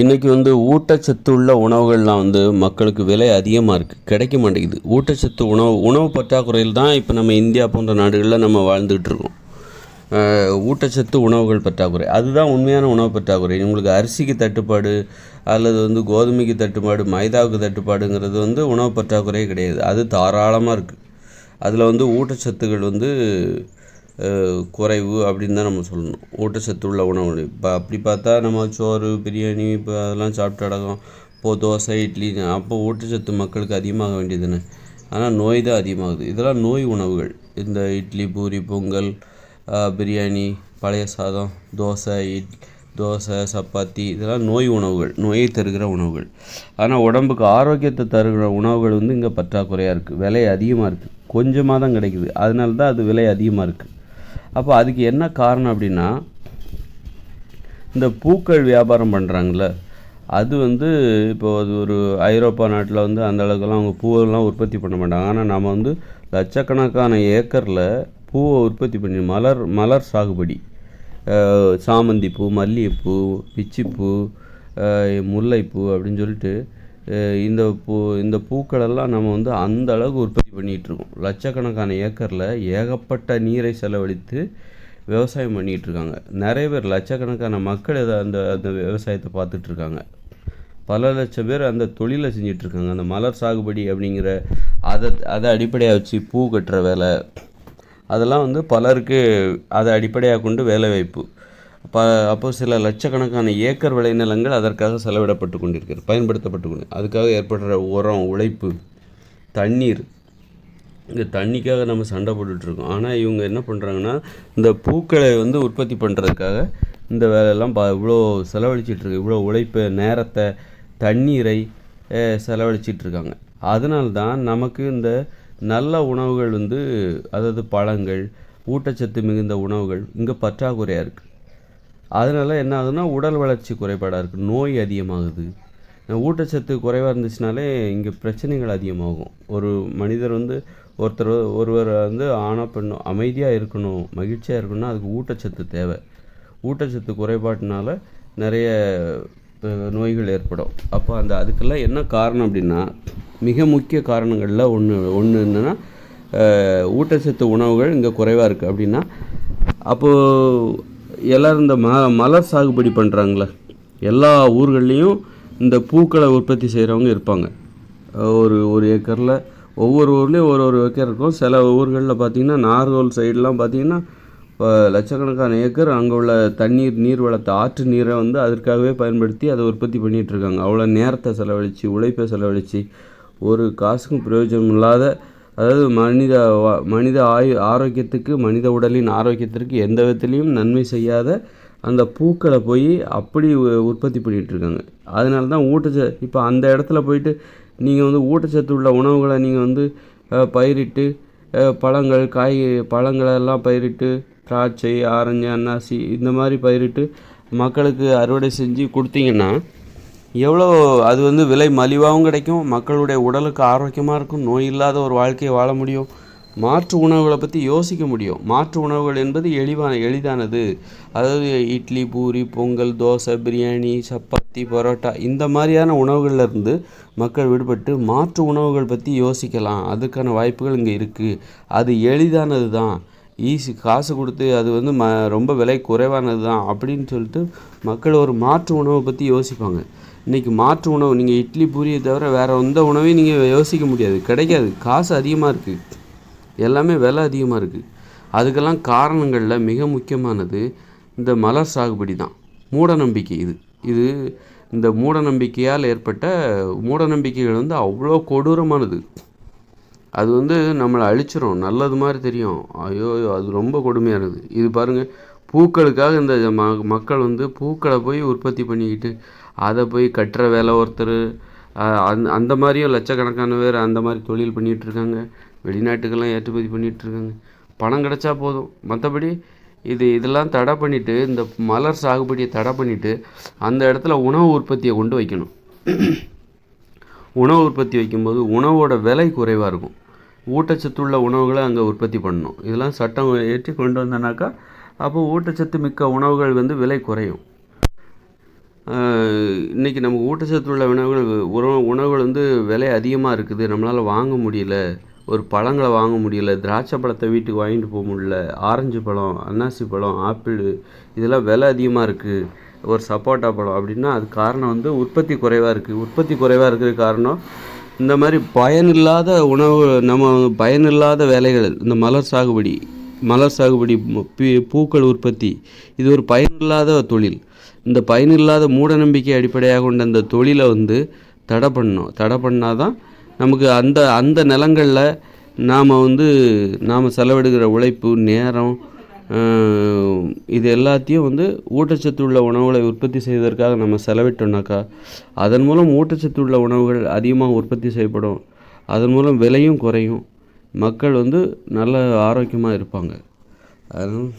இன்றைக்கி வந்து ஊட்டச்சத்து உள்ள உணவுகள்லாம் வந்து மக்களுக்கு விலை அதிகமாக இருக்குது கிடைக்க மாட்டேங்குது. ஊட்டச்சத்து உணவு உணவு பற்றாக்குறையில் தான் இப்போ நம்ம இந்தியா போன்ற நாடுகளில் நம்ம வாழ்ந்துகிட்டு இருக்கோம். ஊட்டச்சத்து உணவுகள் பற்றாக்குறை. அதுதான் உண்மையான உணவு பற்றாக்குறை. உங்களுக்கு அரிசிக்கு தட்டுப்பாடு அல்லது வந்து கோதுமைக்கு தட்டுப்பாடு மைதாவுக்கு தட்டுப்பாடுங்கிறது வந்து உணவு பற்றாக்குறையே கிடையாது. அது தாராளமாக இருக்குது அதில் வந்து ஊட்டச்சத்துக்கள் வந்து குறைவு அப்படின்னு தான் நம்ம சொல்லணும். ஊட்டச்சத்து உள்ள உணவு. இப்போ அப்படி பார்த்தா நம்ம சோறு பிரியாணி இப்போ அதெல்லாம் சாப்பிட்டு அடக்கம் இப்போ தோசை இட்லி அப்போ ஊட்டச்சத்து மக்களுக்கு அதிகமாக வேண்டியதுன்னு ஆனால் நோய் தான் அதிகமாகுது. இதெல்லாம் நோய் உணவுகள். இந்த இட்லி பூரி பொங்கல் பிரியாணி பழைய சாதம் தோசை இட் தோசை சப்பாத்தி இதெல்லாம் நோய் உணவுகள். நோயை தருகிற உணவுகள். ஆனால் உடம்புக்கு ஆரோக்கியத்தை தருகிற உணவுகள் வந்து இங்கே பற்றாக்குறையாக இருக்குது விலை அதிகமாக இருக்குது கொஞ்சமாக தான் கிடைக்குது. அதனால தான் அது விலை அதிகமாக இருக்குது அப்போ அதுக்கு என்ன காரணம் அப்படின்னா இந்த பூக்கள் வியாபாரம் பண்ணுறாங்கல்ல அது வந்து இப்போ அது ஒரு ஐரோப்பா நாட்டில் வந்து அந்த அளவுக்குலாம் அவங்க பூவெல்லாம் உற்பத்தி பண்ண மாட்டாங்க. ஆனால் நம்ம வந்து லட்சக்கணக்கான ஏக்கரில் பூவை உற்பத்தி பண்ணி மலர் மலர் சாகுபடி சாமந்திப்பூ சாமந்தி பூ மல்லிகைப்பூ பிச்சிப்பூ முல்லைப்பூ அப்படின்னு சொல்லிட்டு இந்த பூ இந்த பூக்களெல்லாம் நம்ம வந்து அந்த அளவுக்கு உற்பத்தி பண்ணிகிட்டு இருக்கோம் லட்சக்கணக்கான ஏக்கரில் ஏகப்பட்ட நீரை செலவழித்து விவசாயம் பண்ணிகிட்ருக்காங்க. நிறைய பேர் லட்சக்கணக்கான மக்கள் இதை அந்த அந்த விவசாயத்தை பார்த்துட்ருக்காங்க. பல லட்சம் பேர் அந்த தொழிலை செஞ்சிட்ருக்காங்க. அந்த மலர் சாகுபடி அப்படிங்கிற அதை அதை அடிப்படையாக வச்சு பூ கட்டுற வேலை. அதெல்லாம் வந்து பலருக்கு அதை அடிப்படையாக கொண்டு வேலைவாய்ப்பு. ப அப்போ சில லட்சக்கணக்கான ஏக்கர் விளைநிலங்கள் அதற்காக செலவிடப்பட்டு கொண்டிருக்கிறது பயன்படுத்தப்பட்டு கொண்டு அதுக்காக ஏற்படுற உரம் உழைப்பு தண்ணீர் இந்த தண்ணிக்காக நம்ம சண்டை போட்டுட்ருக்கோம் ஆனால் இவங்க என்ன பண்ணுறாங்கன்னா இந்த பூக்களை வந்து உற்பத்தி பண்ணுறதுக்காக இந்த வேலையெல்லாம் பா இவ்வளோ செலவழிச்சிட்ருக்கு இவ்வளோ உழைப்பு நேரத்தை தண்ணீரை செலவழிச்சிட்ருக்காங்க செலவழிச்சிட்டு இருக்காங்க. அதனால தான் நமக்கு இந்த நல்ல உணவுகள் வந்து அதாவது பழங்கள் ஊட்டச்சத்து மிகுந்த உணவுகள் இங்கே பற்றாக்குறையாக இருக்குது அதனால என்ன ஆகுதுன்னா உடல் வளர்ச்சி குறைபாடாக இருக்குது நோய் அதிகமாகுது. ஊட்டச்சத்து குறைவாக இருந்துச்சுனாலே இங்கே பிரச்சனைகள் அதிகமாகும். ஒரு மனிதர் வந்து ஒருத்தர் ஒருவர் வந்து ஆணோ பெண்ணோ அமைதியாக இருக்கணும் மகிழ்ச்சியாக இருக்கணும்னா அதுக்கு ஊட்டச்சத்து தேவை. ஊட்டச்சத்து குறைபாட்டினால நிறைய நோய்கள் ஏற்படும். அப்போ அந்த அதுக்கெல்லாம் என்ன காரணம் அப்படின்னா மிக முக்கிய காரணங்களில் ஒன்று ஒன்று என்னென்னா ஊட்டச்சத்து உணவுகள் இங்கே குறைவாக இருக்குது அப்படின்னா அப்போது எல்லோரும் இந்த ம மலர் சாகுபடி பண்ணுறாங்களே எல்லா ஊர்கள்லேயும் இந்த பூக்களை உற்பத்தி செய்கிறவங்க இருப்பாங்க. ஒரு ஒரு ஏக்கரில் ஒவ்வொரு ஊர்லேயும் ஒரு ஒரு ஏக்கர் இருக்கும். சில ஊர்களில் பார்த்தீங்கன்னா நார்கோல் சைடெலாம் பார்த்திங்கன்னா இப்போ லட்சக்கணக்கான ஏக்கர் அங்கே உள்ள தண்ணீர் நீர் வளத்தை ஆற்று நீரை வந்து அதற்காகவே பயன்படுத்தி அதை உற்பத்தி பண்ணிகிட்டு இருக்காங்க. அவ்வளோ நேரத்தை செலவழித்து உழைப்பை செலவழித்து ஒரு காசுக்கும் பிரயோஜனம் இல்லாத அதாவது மனித மனித ஆயு ஆரோக்கியத்துக்கு மனித உடலின் ஆரோக்கியத்திற்கு எந்த விதத்துலேயும் நன்மை செய்யாத அந்த பூக்களை போய் அப்படி உ- உற்பத்தி பண்ணிகிட்டு இருக்காங்க. அதனால தான் ஊட்டச்ச இப்போ அந்த இடத்துல போயிட்டு நீங்கள் வந்து ஊட்டச்சத்து உள்ள உணவுகளை நீங்கள் வந்து பயிரிட்டு பழங்கள் காய் பழங்களெல்லாம் பயிரிட்டு திராட்சை ஆரஞ்சு அன்னாசி இந்த மாதிரி பயிரிட்டு மக்களுக்கு அறுவடை செஞ்சு கொடுத்தீங்கன்னா எவ்வளோ அது வந்து விலை மலிவாகவும் கிடைக்கும் மக்களுடைய உடலுக்கு ஆரோக்கியமாக இருக்கும் நோய் இல்லாத ஒரு வாழ்க்கையை வாழ முடியும் மாற்று உணவுகளை பற்றி யோசிக்க முடியும். மாற்று உணவுகள் என்பது எளிவான எளிதானது. அதாவது இட்லி பூரி பொங்கல் தோசை பிரியாணி சப்பாத்தி பரோட்டா இந்த மாதிரியான உணவுகள்லேருந்து மக்கள் விடுபட்டு மாற்று உணவுகள் பற்றி யோசிக்கலாம். அதுக்கான வாய்ப்புகள் இங்கே இருக்குது அது எளிதானது தான். ஈஸி காசு கொடுத்து அது வந்து ம ரொம்ப விலை குறைவானது தான் அப்படின்னு சொல்லிட்டு மக்கள் ஒரு மாற்று உணவை பற்றி யோசிப்பாங்க. இன்றைக்கி மாற்று உணவு நீங்கள் இட்லி பூரியை தவிர வேறு எந்த உணவையும் நீங்கள் யோசிக்க முடியாது. கிடைக்காது. காசு அதிகமாக இருக்குது எல்லாமே விலை அதிகமாக இருக்குது அதுக்கெல்லாம் காரணங்களில் மிக முக்கியமானது இந்த மலர் சாகுபடி தான். மூட நம்பிக்கை இது. இது இந்த மூட நம்பிக்கையால் ஏற்பட்ட மூட நம்பிக்கைகள் வந்து அவ்வளோ கொடூரமானது. அது வந்து நம்மளை அழிச்சிரும். நல்லது மாதிரி தெரியும். ஐயோ அது ரொம்ப கொடுமையானது. இது பாருங்கள் பூக்களுக்காக இந்த ம மக்கள் வந்து பூக்களை போய் உற்பத்தி பண்ணிக்கிட்டு அதை போய் கட்டுற வேலை ஒருத்தர் அந்த அந்த மாதிரியும் லட்சக்கணக்கான பேர் அந்த மாதிரி தொழில் பண்ணிகிட்ருக்காங்க வெளிநாட்டுக்கெல்லாம் ஏற்றுமதி பண்ணிகிட்ருக்காங்க பணம் கிடைச்சா போதும். மற்றபடி இது இதெல்லாம் தடை பண்ணிவிட்டு இந்த மலர் சாகுபடியை தடை பண்ணிவிட்டு அந்த இடத்துல உணவு உற்பத்தியை கொண்டு வைக்கணும். உணவு உற்பத்தி வைக்கும்போது உணவோட விலை குறைவாக இருக்கும். ஊட்டச்சத்துள்ள உணவுகளை அங்கே உற்பத்தி பண்ணணும். இதெல்லாம் சட்டம் ஏற்றி கொண்டு வந்தனாக்கா அப்போ ஊட்டச்சத்து மிக்க உணவுகள் வந்து விலை குறையும். இன்றைக்கி நமக்கு ஊட்டச்சத்து உள்ள உணவுகள் உணவு உணவுகள் வந்து விலை அதிகமாக இருக்குது. நம்மளால் வாங்க முடியல. ஒரு பழங்களை வாங்க முடியல. திராட்சை பழத்தை வீட்டுக்கு வாங்கிட்டு போக முடியல. ஆரஞ்சு பழம் அன்னாசி பழம் ஆப்பிள் இதெல்லாம் விலை அதிகமாக இருக்குது ஒரு சப்போட்டா பழம் அப்படின்னா அது காரணம் வந்து உற்பத்தி குறைவாக இருக்குது உற்பத்தி குறைவாக இருக்கிற காரணம் இந்த மாதிரி பயனில்லாத உணவு நம்ம பயனில்லாத வேலைகள் இந்த மலர் சாகுபடி மலர் சாகுபடி பூக்கள் உற்பத்தி. இது ஒரு பயனில்லாத தொழில். இந்த பயனில்லாத மூடநம்பிக்கை அடிப்படையாக கொண்ட அந்த தொழிலை வந்து தடை பண்ணணும். தடை பண்ணால் தான் நமக்கு அந்த அந்த நிலங்களில் நாம் வந்து நாம் செலவிடுகிற உழைப்பு நேரம் இது எல்லாத்தையும் வந்து ஊட்டச்சத்து உள்ள உணவுகளை உற்பத்தி செய்வதற்காக நம்ம செலவிட்டோம்னாக்கா அதன் மூலம் ஊட்டச்சத்து உள்ள உணவுகள் அதிகமாக உற்பத்தி செய்யப்படும். அதன் மூலம் விலையும் குறையும். மக்கள் வந்து நல்ல ஆரோக்கியமாக இருப்பாங்க. அதனால்